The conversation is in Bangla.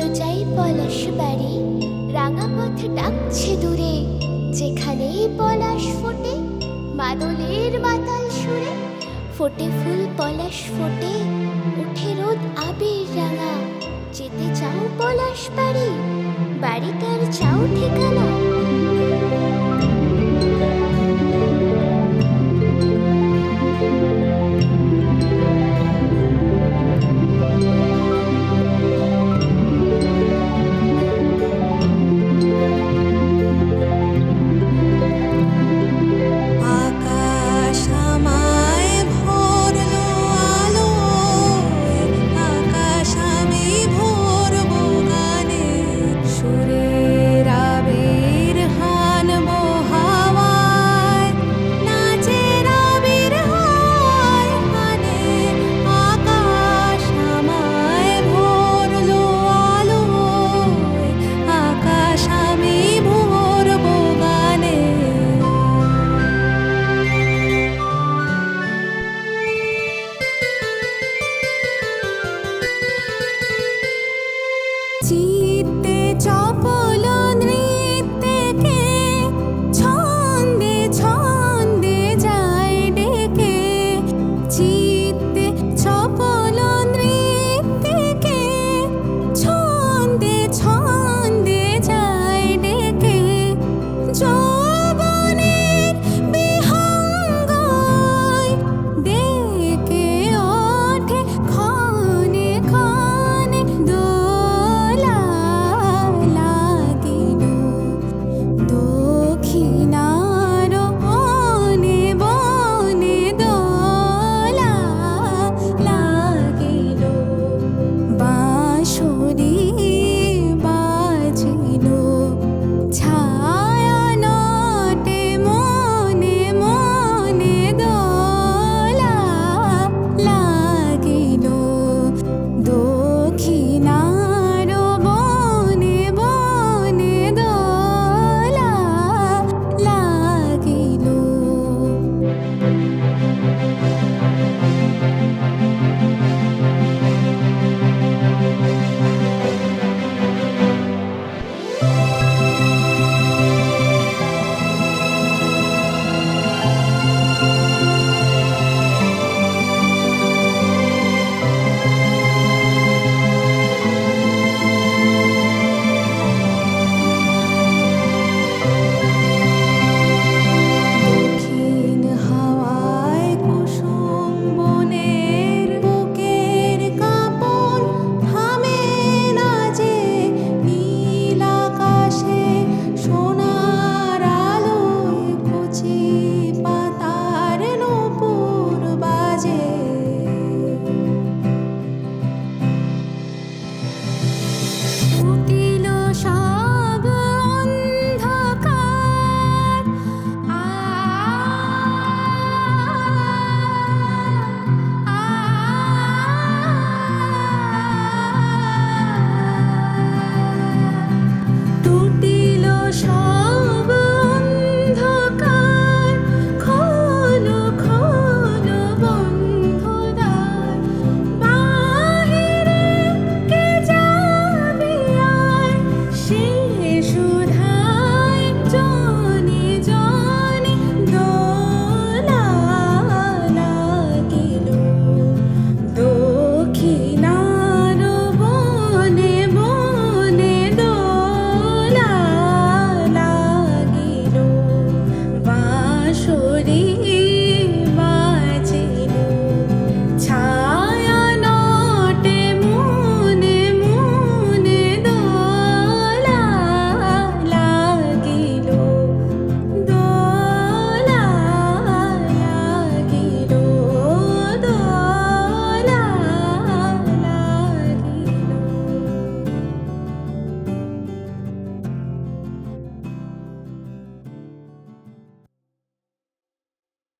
আলো চাই পলাশ বাড়ি, রাঙা পথ ডাকছে দূরে যেখানে পলাশ ফোটে, বাদলের বাতাল সুরে, ফোটে ফুল পলাশ ফোটে, উঠে রোদ আবির রাঙা, যেতে চাও পলাশ বাড়ি বাড়িটার চাও ঠিকানা